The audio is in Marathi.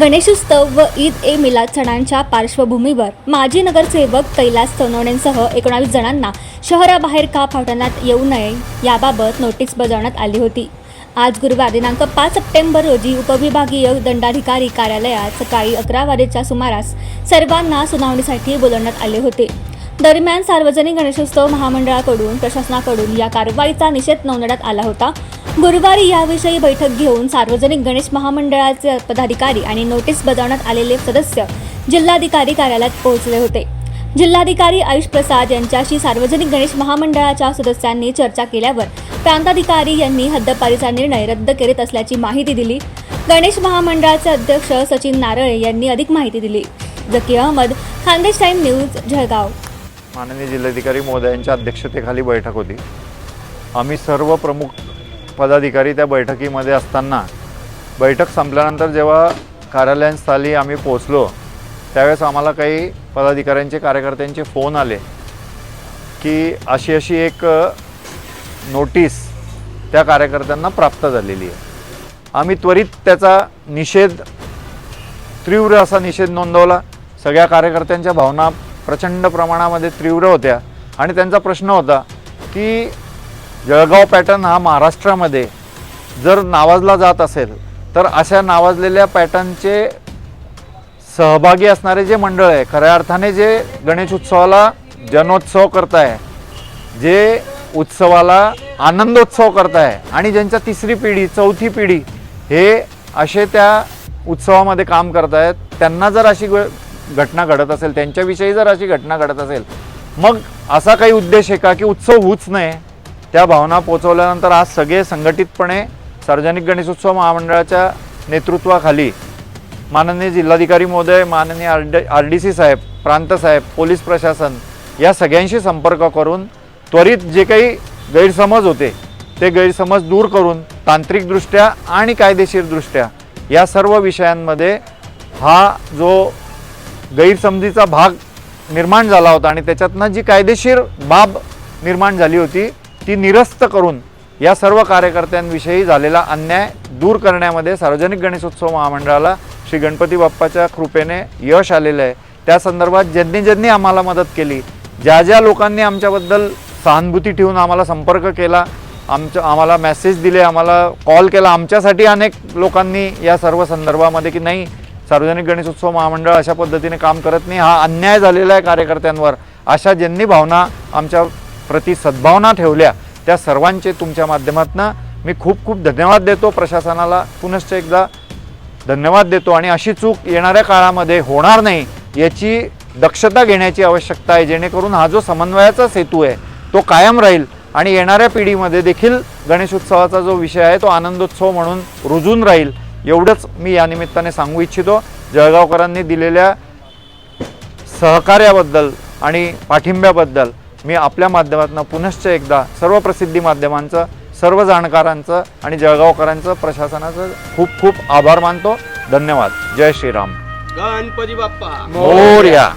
गणेशोत्सव व ईद ए मिलाद सणांच्या पार्श्वभूमीवर माजी नगरसेवक कैलास सोनवणेंसह एकोणावीस जणांना शहराबाहेर का फावटण्यात येऊ नये याबाबत नोटीस बजावण्यात आली होती. आज गुरुवार दिनांक पाच सप्टेंबर रोजी उपविभागीय दंडाधिकारी कार्यालयात सकाळी अकरा वाजेच्या सुमारास सर्वांना सुनावणीसाठी बोलवण्यात आले होते. दरम्यान सार्वजनिक गणेशोत्सव महामंडळाकडून प्रशासनाकडून या कारवाईचा निषेध नोंदवण्यात आला होता. गुरुवारी याविषयी बैठक घेऊन सार्वजनिक गणेश महामंडळाचे पदाधिकारी आणि नोटीस बजावण्यात आलेले सदस्य जिल्हाधिकारी कार्यालयात पोहोचले होते. जिल्हाधिकारी आयुष प्रसाद यांच्याशी सार्वजनिक गणेश महामंडळाच्या सदस्यांनी चर्चा केल्यावर प्रांताधिकारी यांनी हद्दपारीचा निर्णय रद्द करीत असल्याची माहिती दिली. गणेश महामंडळाचे अध्यक्ष सचिन नारळे यांनी अधिक माहिती दिली. Zaki Ahmed Khandesh time news Jalgaon. माननीय जिल्हाधिकारी महोदयांच्या अध्यक्षतेखाली बैठक होती. आम्ही सर्व प्रमुख पदाधिकारी त्या बैठकीमध्ये असताना बैठक संपल्यानंतर जेव्हा कार्यालयस्थानी आम्ही पोचलो त्यावेळेस आम्हाला काही पदाधिकाऱ्यांचे कार्यकर्त्यांचे फोन आले की अशी अशी एक नोटीस त्या कार्यकर्त्यांना प्राप्त झालेली आहे. आम्ही त्वरित त्याचा निषेध तीव्र असा निषेध नोंदवला. सगळ्या कार्यकर्त्यांच्या भावना प्रचंड प्रमाणामध्ये तीव्र होत्या. आणि त्यांचा प्रश्न होता की जळगाव पॅटर्न हा महाराष्ट्रामध्ये जर नावाजला जात असेल तर अशा नावाजलेल्या पॅटर्नचे सहभागी असणारे जे मंडळ आहे खऱ्या अर्थाने जे गणेश उत्सवाला जनोत्सव करताय जे उत्सवाला आनंदोत्सव करताय आणि ज्यांच्या तिसरी पिढी चौथी पिढी हे असे त्या उत्सवामध्ये काम करतायत त्यांना जर अशी ग- घटना घडत असेल त्यांच्याविषयी जर अशी घटना घडत असेल मग असा काही उद्देश आहे का की उत्सव होऊच नये? त्या भावना पोचवल्यानंतर आज सगळे संघटितपणे सार्वजनिक गणेशोत्सव महामंडळाच्या नेतृत्वाखाली माननीय जिल्हाधिकारी महोदय माननीय R D R D C साहेब प्रांत साहेब पोलीस प्रशासन या सगळ्यांशी संपर्क करून त्वरित जे काही गैरसमज होते ते गैरसमज दूर करून तांत्रिकदृष्ट्या आणि कायदेशीरदृष्ट्या या सर्व विषयांमध्ये हा जो गैरसमजीचा भाग निर्माण झाला होता आणि त्याच्यातनं जी कायदेशीर बाब निर्माण झाली होती ती निरस्त करून या सर्व कार्यकर्त्यांविषयी झालेला अन्याय दूर करण्यामध्ये सार्वजनिक गणेशोत्सव महामंडळाला श्री गणपती बाप्पाच्या कृपेने यश आलेलं आहे. त्या संदर्भात ज्यांनी ज्यांनी आम्हाला मदत केली ज्या ज्या लोकांनी आमच्याबद्दल सहानुभूती ठेवून आम्हाला संपर्क केला आमच्या आम्हाला मेसेज दिले आम्हाला कॉल केला आमच्यासाठी अनेक लोकांनी या सर्व संदर्भामध्ये की नाही सार्वजनिक गणेशोत्सव महामंडळ अशा पद्धतीने काम करत नाही. हा अन्याय झालेला आहे कार्यकर्त्यांवर. अशा ज्यांनी भावना आमच्या प्रति सद्भावना ठेवल्या त्या सर्वांचे तुमच्या माध्यमातून मी खूप खूप धन्यवाद देतो. प्रशासनाला पुनश्च एकदा धन्यवाद देतो आणि अशी चूक येणाऱ्या काळामध्ये होणार नाही याची दक्षता घेण्याची आवश्यकता आहे. जेणेकरून हा जो समन्वयाचा सेतू आहे तो कायम राहील आणि येणाऱ्या पिढीमध्ये देखील गणेशोत्सवाचा जो विषय आहे तो आनंदोत्सव म्हणून रुजून राहील. एवढंच मी या निमित्ताने सांगू इच्छितो. जळगावकरांनी दिलेल्या सहकार्याबद्दल आणि पाठिंब्याबद्दल मी आपल्या माध्यमातून पुनश्च एकदा सर्व प्रसिद्धी माध्यमांचं सर्व जाणकारांचं आणि जळगावकरांचं प्रशासनाचं खूप खूप आभार मानतो. धन्यवाद. जय श्रीराम. गणपती बाप्पा. मोरया.